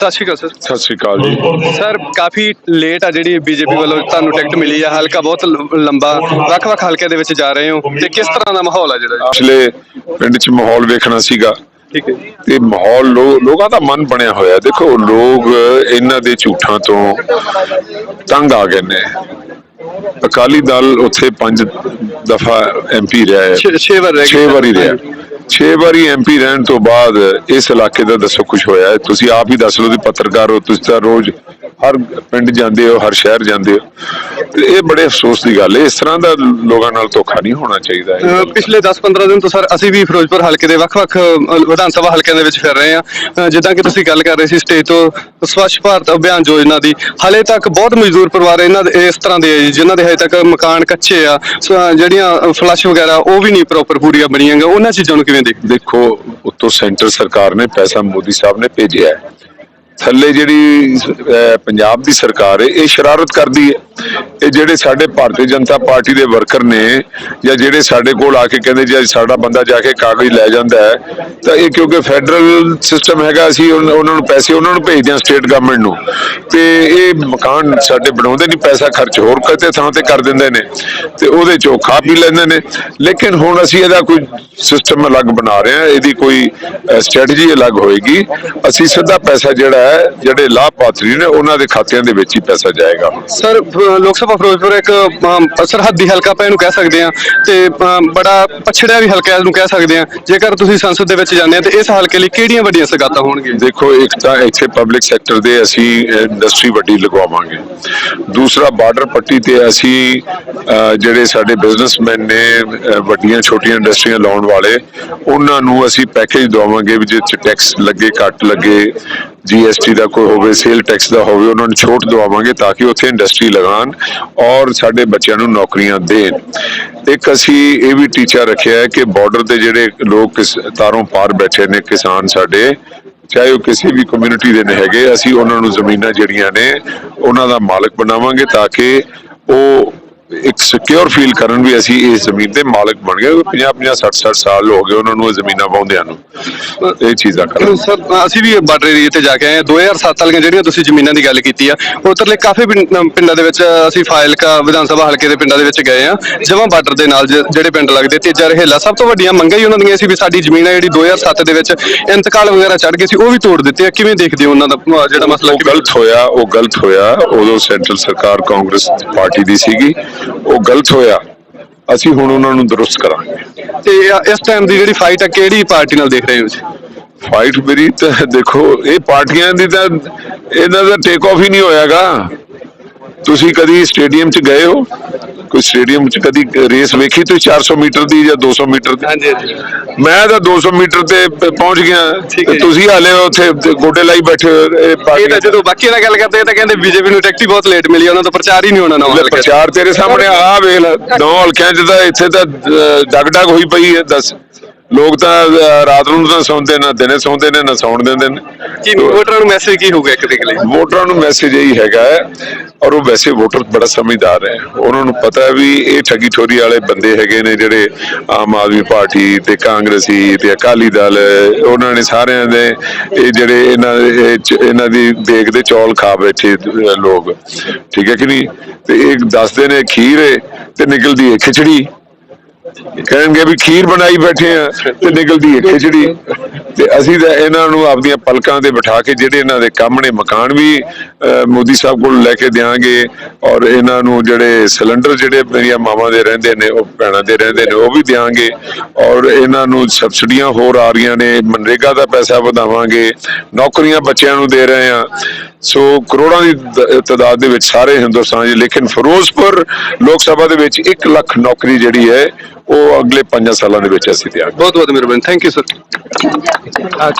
ਸਤਿ ਸ਼੍ਰੀ ਅਕਾਲ ਸਰ। ਸਤਿ ਸ਼੍ਰੀ ਅਕਾਲ ਜੀ। ਸਰ ਕਾਫੀ ਲੇਟ ਆ ਜਿਹੜੀ ਬੀਜੇਪੀ ਵੱਲੋਂ ਤੁਹਾਨੂੰ ਟਿਕਟ ਮਿਲੀ ਆ। ਹਲਕਾ ਬਹੁਤ ਲੰਬਾ ਵੱਖ-ਵੱਖ ਹਲਕਿਆਂ ਦੇ ਵਿੱਚ ਜਾ ਰਹੇ ਹੋ। ਤੇ ਕਿਸ ਤਰ੍ਹਾਂ ਦਾ ਮਾਹੌਲ ਆ ਜਿਹੜਾ ਪਿਛਲੇ ਪਿੰਡ 'ਚ ਮਾਹੌਲ ਵੇਖਣਾ ਸੀਗਾ। ਠੀਕ ਹੈ ਜੀ। ਤੇ ਮਾਹੌਲ ਲੋਕਾਂ ਦਾ ਮਨ ਬਣਿਆ ਹੋਇਆ। ਦੇਖੋ ਲੋਕ ਇਹਨਾਂ ਦੇ ਝੂਠਾਂ ਤੋਂ ਤੰਗ ਆ ਗਏ ਨੇ। ਅਕਾਲੀ ਦਲ ਉੱਥੇ ਪੰਜ ਦਫਾ ਐਮਪੀ ਰਿਹਾ ਹੈ। 6 ਵਾਰ ਰਹਿ ਛੇ ਵਾਰੀ ਰਿਹਾ। 6 ਵਾਰੀ ਐਮਪੀ ਰਹਿਣ ਤੋਂ ਬਾਅਦ ਇਸ ਇਲਾਕੇ ਦਾ ਦੱਸੋ ਕੁਝ ਹੋਇਆ ਤੁਸੀਂ ਆਪ ਹੀ ਦੱਸ ਲਓ ਤੁਸੀਂ ਪੱਤਰਕਾਰ ਹੋ, ਤੁਸੀਂ ਤਾਂ ਰੋਜ਼ ਹਰ ਪਿੰਡ ਜਾਂਦੇ ਹੋ ਹਰ ਸ਼ਹਿਰ ਜਾਂਦੇ ਹੋ। ਤੇ ਇਹ ਬੜੇ ਅਫਸੋਸ ਦੀ ਗੱਲ ਹੈ। ਇਸ ਤਰ੍ਹਾਂ ਦਾ ਲੋਕਾਂ ਨਾਲ ਧੋਖਾ ਨਹੀਂ ਹੋਣਾ ਚਾਹੀਦਾ ਹੈ ਪਿਛਲੇ 10-15 ਦਿਨ ਤੋਂ ਸਰ ਅਸੀਂ ਵੀ ਫਿਰੋਜ਼ਪੁਰ ਹਲਕੇ ਦੇ ਵੱਖ-ਵੱਖ ਵਿਧਾਨ ਸਭਾ ਹਲਕਿਆਂ ਦੇ ਵਿੱਚ ਫਿਰ ਰਹੇ ਹਾਂ। ਜਿੱਦਾਂ ਕਿ ਤੁਸੀਂ ਗੱਲ ਕਰ ਰਹੇ ਸੀ ਸਟੇਜ ਤੋਂ ਸਵੱਛ ਭਾਰਤ ਅਭਿਆਨ ਯੋਜਨਾ ਦੀ। ਹਾਲੇ ਤੱਕ ਬਹੁਤ ਮਜ਼ਦੂਰ ਪਰਿਵਾਰ ਇਹਨਾਂ ਦੇ ਇਸ ਤਰ੍ਹਾਂ ਦੇ ਆ ਜਿਨ੍ਹਾਂ ਦੇ ਹਜੇ ਤੱਕ ਮਕਾਨ ਕੱਚੇ ਆ ਜਿਹੜੀਆਂ ਫਲੱਸ਼ ਵਗੈਰਾ ਉਹ ਵੀ ਨਹੀਂ ਪ੍ਰੋਪਰ ਪੂਰੀਆਂ ਬਣੀਆਂ ਗਈਆਂ। ਉਹਨਾਂ ਚੀਜ਼ਾਂ ਨੂੰ ਕਿਵੇਂ ਦੇਖੋ ਉੱਤੋਂ ਸੈਂਟਰ ਸਰਕਾਰ ਨੇ ਪੈਸਾ ਮੋਦੀ ਸਾਹਿਬ ਨੇ ਭੇਜਿਆ ਹੈ। ਥੱਲੇ ਜਿਹੜੀ ਪੰਜਾਬ ਦੀ ਸਰਕਾਰ ਹੈ ਇਹ ਸ਼ਰਾਰਤ ਕਰਦੀ ਹੈ। ਇਹ ਜਿਹੜੇ ਸਾਡੇ ਭਾਰਤੀ ਜਨਤਾ ਪਾਰਟੀ ਦੇ ਵਰਕਰ ਨੇ ਜਾਂ ਜਿਹੜੇ ਸਾਡੇ ਕੋਲ ਆ ਕੇ ਕਹਿੰਦੇ ਜੀ ਸਾਡਾ ਬੰਦਾ ਜਾ ਕੇ ਕਾਗਜ਼ ਲੈ ਜਾਂਦਾ ਹੈ, ਤਾਂ ਇਹ ਕਿਉਂਕਿ ਫੈਡਰਲ ਸਿਸਟਮ ਹੈਗਾ, ਅਸੀਂ ਉਹਨਾਂ ਨੂੰ ਪੈਸੇ ਉਹਨਾਂ ਨੂੰ ਭੇਜਦੇ ਹਾਂ ਸਟੇਟ ਗਵਰਨਮੈਂਟ ਨੂੰ। ਤੇ ਇਹ ਮਕਾਨ ਸਾਡੇ ਬਣਾਉਂਦੇ ਨਹੀਂ, ਪੈਸਾ ਖਰਚ ਹੋਰ ਕਿਤੇ ਥਾਂ ਤੇ ਕਰ ਦਿੰਦੇ ਨੇ। ਤੇ ਉਹਦੇ ਚੋਂ ਖਾ ਪੀ ਲੈਂਦੇ ਨੇ। ਲੇਕਿਨ ਹੁਣ ਅਸੀਂ ਇਹਦਾ ਕੋਈ ਸਿਸਟਮ ਅਲੱਗ ਬਣਾ ਰਹੇ ਹਾਂ, ਇਹਦੀ ਕੋਈ ਸਟ੍ਰੈਟਜੀ ਅਲੱਗ ਹੋਏਗੀ। ਅਸੀਂ ਸਿੱਧਾ ਪੈਸਾ ਜਿਹੜਾ ਹੈ, ਜਿਹੜੇ ਲਾਭਪਾਤਰੀ ਨੇ, ਉਹਨਾਂ ਦੇ ਖਾਤਿਆਂ ਦੇ ਵਿੱਚ ਹੀ ਪੈਸਾ ਜਾਏਗਾ। ਸਰ ਲੋਕ ਸਭਾ ਫਿਰੋਜ਼ਪੁਰ ਇੱਕ ਅਮ, ਸਰਹੱਦੀ ਹਲਕਾ ਆਪਾਂ ਇਹਨੂੰ ਕਹਿ ਸਕਦੇ ਆ ਤੇ ਅਮ, ਬੜਾ ਪਛੜਿਆ ਵੀ ਹਲਕਾ ਇਹਨੂੰ ਕਹਿ ਸਕਦੇ ਆ ਜੇਕਰ ਤੁਸੀਂ ਸੰਸਦ ਦੇ ਵਿੱਚ ਜਾਂਦੇ ਆ ਤੇ ਇਸ ਹਲਕੇ ਲਈ ਕਿਹੜੀਆਂ ਵੱਡੀਆਂ ਸਗਾਤਾਂ ਹੋਣਗੀਆਂ? ਦੇਖੋ ਇੱਕ ਤਾਂ ਇੱਥੇ ਪਬਲਿਕ ਸੈਕਟਰ ਦੇ ਅਸੀਂ ਇੰਡਸਟਰੀ ਵੱਡੀ ਲਗਵਾਵਾਂਗੇ। ਦੂਸਰਾ ਬਾਰਡਰ ਪੱਟੀ ਤੇ ਅਸੀਂ ਅਹ, ਜਿਹੜੇ ਸਾਡੇ ਬਿਜ਼ਨਸਮੈਨ ਨੇ ਅਹ, ਵੱਡੀਆਂ ਛੋਟੀਆਂ ਇੰਡਸਟਰੀਆਂ ਲਾਉਣ ਵਾਲੇ ਉਹਨਾਂ ਨੂੰ ਅਸੀਂ ਪੈਕੇਜ ਦਵਾਵਾਂਗੇ ਵੀ ਜਿਹ ਚ ਟੈਕਸ ਲੱਗੇ ਘੱਟ ਲੱਗੇ ਜੀਐਸਟੀ ਦਾ ਕੋਈ ਹੋਵੇ ਸੇਲ ਟੈਕਸ ਦਾ ਹੋਵੇ, ਉਹਨਾਂ ਨੂੰ ਛੋਟ ਦਵਾਵਾਂਗੇ ਤਾਂ ਕਿ ਉੱਥੇ ਇੰਡਸਟਰੀ ਲਗਾਉਣ ਔਰ ਸਾਡੇ ਬੱਚਿਆਂ ਨੂੰ ਨੌਕਰੀਆਂ ਦੇਣ। ਇੱਕ ਅਸੀਂ ਇਹ ਵੀ ਟੀਚਾ ਰੱਖਿਆ ਹੈ ਕਿ ਬਾਰਡਰ ਦੇ ਜਿਹੜੇ ਲੋਕ ਕਿਸ- ਤਾਰੋਂ ਪਾਰ ਬੈਠੇ ਨੇ, ਕਿਸਾਨ ਸਾਡੇ, ਚਾਹੇ ਉਹ ਕਿਸੇ ਵੀ ਕਮਿਊਨਿਟੀ ਦੇ ਨੇ ਹੈਗੇ, ਅਸੀਂ ਉਹਨਾਂ ਨੂੰ ਜ਼ਮੀਨਾਂ ਜਿਹੜੀਆਂ ਨੇ, ਉਹਨਾਂ ਦਾ ਮਾਲਕ ਬਣਾਵਾਂਗੇ ਤਾਂ ਕਿ ਉਹ ਇੱਕ ਸਿਕਿਉਰ ਫੀਲ ਕਰਨ ਵੀ ਅਸੀਂ ਇਸ ਜ਼ਮੀਨ ਦੇ ਮਾਲਕ ਬਣ ਗਏ। 50 50 60 60 ਸਾਲ ਹੋ ਗਏ ਉਹਨਾਂ ਨੂੰ ਉਹ ਜ਼ਮੀਨਾਂ ਪਾਉਂਦਿਆਂ ਨੂੰ। ਇਹ ਚੀਜ਼ਾਂ ਕਰਾਂਗੇ ਸਰ ਅਸੀਂ ਵੀ ਬਾਰਡਰ ਏਰੀਆ ਤੇ ਜਾ ਕੇ ਆਏ ਹਾਂ। 2007 ਵਾਲੀਆਂ ਜਿਹੜੀਆਂ ਤੁਸੀਂ ਜ਼ਮੀਨਾਂ ਦੀ ਗੱਲ ਕੀਤੀ ਆ ਉਧਰਲੇ ਕਾਫੀ ਪਿੰਡ- ਦੇ ਵਿੱਚ ਅਸੀਂ ਫਾਇਲਕਾ ਵਿਧਾਨ ਸਭਾ ਹਲਕੇ ਦੇ ਪਿੰਡਾਂ ਦੇ ਵਿੱਚ ਗਏ ਆ ਜਮਾਂ ਬਾਰਡਰ ਦੇ ਨਾਲ ਜਿਹੜੇ ਪਿੰਡ ਲੱਗਦੇ ਤੇਜਾ ਰਹੇਲਾ। ਸਭ ਤੋਂ ਵੱਡੀਆਂ ਮੰਗਾਂ ਹੀ ਉਹਨਾਂ ਦੀਆਂ ਸੀ ਵੀ ਸਾਡੀ ਜ਼ਮੀਨ ਆ ਜਿਹੜੀ 2007 ਦੇ ਵਿੱਚ ਇੰਤਕਾਲ ਵਗੈਰਾ ਚੜ ਗਈ ਸੀ ਉਹ ਵੀ ਤੋੜ ਦਿੱਤੇ ਆ। ਕਿਵੇਂ ਦੇਖਦੇ ਹੋ ਉਹਨਾਂ ਦਾ ਜਿਹੜਾ ਮਸਲਾ ਗਲਤ ਹੋਇਆ ਉਹ ਗਲਤ ਹੋਇਆ। ਉਦੋਂ ਸੈਂਟਰਲ ਸਰਕਾਰ ਕਾਂਗਰਸ ਪਾਰਟੀ ਦੀ ਸੀਗੀ। ਉਹ ਗਲਤ ਹੋਇਆ ਅਸੀਂ ਹੁਣ ਉਹਨਾਂ ਨੂੰ ਦਰੁਸਤ ਕਰਾਂਗੇ। ਤੇ ਇਸ ਟਾਈਮ ਦੀ ਜਿਹੜੀ ਫਾਈਟ ਆ ਕਿਹੜੀ ਪਾਰਟੀ ਨਾਲ ਦੇਖ ਰਹੇ ਹੋ ਜੀ ਫਾਈਟ ਮੇਰੀ ਤਾਂ ਦੇਖੋ ਇਹ ਪਾਰਟੀਆਂ ਦੀ ਤਾਂ ਇਹਨਾਂ ਦਾ ਟੇਕ ਆਫ ਹੀ ਨਹੀਂ ਹੋਇਆਗਾ। ਤੁਸੀਂ ਕਦੀ ਸਟੇਡੀਅਮ 'ਚ ਗਏ ਹੋ? ਕੋਈ ਸਟੇਡੀਅਮ 'ਚ ਕਦੀ ਰੇਸ ਵੇਖੀ ਤੁਸੀਂ 400 ਮੀਟਰ ਦੀ ਜਾਂ 200 ਮੀਟਰ ਦੀ? ਹਾਂਜੀ ਹਾਂਜੀ। ਮੈਂ ਤਾਂ 200 ਮੀਟਰ ਤੇ ਪਹੁੰਚ ਗਿਆ। ਤੁਸੀਂ ਹਾਲੇ ਉੱਥੇ ਗੋਡੇ ਲਾਈ ਬੈਠੇ ਹੋ ਇਹ ਤਾਂ ਜਦੋਂ ਬਾਕੀਆਂ ਨਾਲ ਗੱਲ ਕਰਦੇ ਤਾਂ ਕਹਿੰਦੇ ਬੀਜੇਪੀ ਨੂੰ ਟਿਕਟ ਬਹੁਤ ਲੇਟ ਮਿਲੀ ਉਹਨਾਂ ਦਾ ਪ੍ਰਚਾਰ ਹੀ ਨਹੀਂ ਹੋਣਾ ਨਵਾਂ। ਪ੍ਰਚਾਰ ਤੇਰੇ ਸਾਹਮਣੇ ਆ ਵੇਖ ਲੈ ਨੌ ਹਲਕਿਆਂ 'ਚ ਤਾਂ ਇੱਥੇ ਤਾਂ ਡਗ ਡਗ ਹੋਈ ਪਈ ਹੈ ਦੱਸ। ਲੋਕ ਤਾਂ ਰਾਤ ਨੂੰ ਤਾਂ ਸੌਂਦੇ ਨਾ ਦਿਨੇ ਸੌਂਦੇ ਨੇ ਨਾ ਸੌਣ ਦਿੰਦੇ ਨੇ। ਕੀ ਵੋਟਰਾਂ ਨੂੰ ਮੈਸੇਜ ਕੀ ਹੋਊਗਾ ਇੱਕ ਦੇਖ ਲਈ ਵੋਟਰਾਂ ਨੂੰ ਮੈਸੇਜ ਇਹੀ ਹੈਗਾ ਹੈ ਔਰ ਉਹ ਵੈਸੇ ਵੋਟਰ ਬੜਾ ਸਮਝਦਾਰ ਹੈ। ਉਹਨਾਂ ਨੂੰ ਪਤਾ ਹੈ ਵੀ ਇਹ ਠੱਗੀ ਠੋਰੀ ਵਾਲੇ ਬੰਦੇ ਹੈਗੇ ਨੇ ਜਿਹੜੇ ਆਮ ਆਦਮੀ ਪਾਰਟੀ ਤੇ ਕਾਂਗਰਸੀ ਤੇ ਅਕਾਲੀ ਦਲ ਉਹਨਾਂ ਨੇ ਸਾਰਿਆਂ ਦੇ ਇਹ ਜਿਹੜੇ ਇਹਨਾਂ ਇਹਨਾਂ ਦੀ ਦੇਖ ਦੇ ਚੌਲ ਖਾ ਬੈਠੇ ਲੋਕ। ਠੀਕ ਹੈ ਕਿ ਨਹੀਂ? ਤੇ ਇਹ ਦੱਸਦੇ ਨੇ ਖੀਰ ਤੇ ਨਿਕਲਦੀ ਹੈ ਖਿਚੜੀ। ਕਹਿਣਗੇ ਵੀ ਖੀਰ ਬਣਾਈ ਬੈਠੇ ਆ ਤੇ ਨਿਕਲਦੀ ਹੈ ਖਿਚੜੀ। ਤੇ ਅਸੀਂ ਤਾਂ ਇਹਨਾਂ ਨੂੰ ਆਪਦੀਆਂ ਪਲਕਾਂ ਤੇ ਬਿਠਾ ਕੇ ਜਿਹੜੇ ਇਹਨਾਂ ਦੇ ਕੰਮ ਨੇ, ਮਕਾਨ ਵੀ ਮੋਦੀ ਸਾਹਿਬ ਕੋਲ ਲੈ ਕੇ ਦਿਆਂਗੇ ਔਰ ਇਹਨਾਂ ਨੂੰ ਜਿਹੜੇ ਸਿਲੰਡਰ ਜਿਹੜੇ ਮੇਰੀਆਂ ਮਾਵਾਂ ਦੇ ਰਹਿੰਦੇ ਨੇ, ਉਹ ਭੈਣਾਂ ਦੇ ਰਹਿੰਦੇ ਨੇ, ਉਹ ਵੀ ਦਿਆਂਗੇ ਔਰ ਇਹਨਾਂ ਨੂੰ ਸਬਸਿਡੀਆਂ ਹੋਰ ਆ ਰਹੀਆਂ ਨੇ, ਮਨਰੇਗਾ ਦਾ ਪੈਸਾ ਵਧਾਵਾਂਗੇ, ਨੌਕਰੀਆਂ ਬੱਚਿਆਂ ਨੂੰ ਦੇ ਰਹੇ ਆ ਸੋ ਕਰੋੜਾਂ ਦੀ ਤ- ਤਾਦਾਦ ਦੇ ਵਿੱਚ ਸਾਰੇ ਹਿੰਦੁਸਤਾਨ 'ਚ ਲੇਕਿਨ ਫਿਰੋਜ਼ਪੁਰ ਲੋਕ ਸਭਾ ਦੇ ਵਿੱਚ 1 ਲੱਖ ਨੌਕਰੀ ਜਿਹੜੀ ਹੈ, ਉਹ ਅਗਲੇ 5 ਸਾਲਾਂ ਦੇ ਵਿੱਚ ਅਸੀਂ ਦਿਆਂਗੇ। ਬਹੁਤ ਬਹੁਤ ਮਿਹਰਬਾਨੀ ਥੈਂਕ ਯੂ ਸਰ Okay.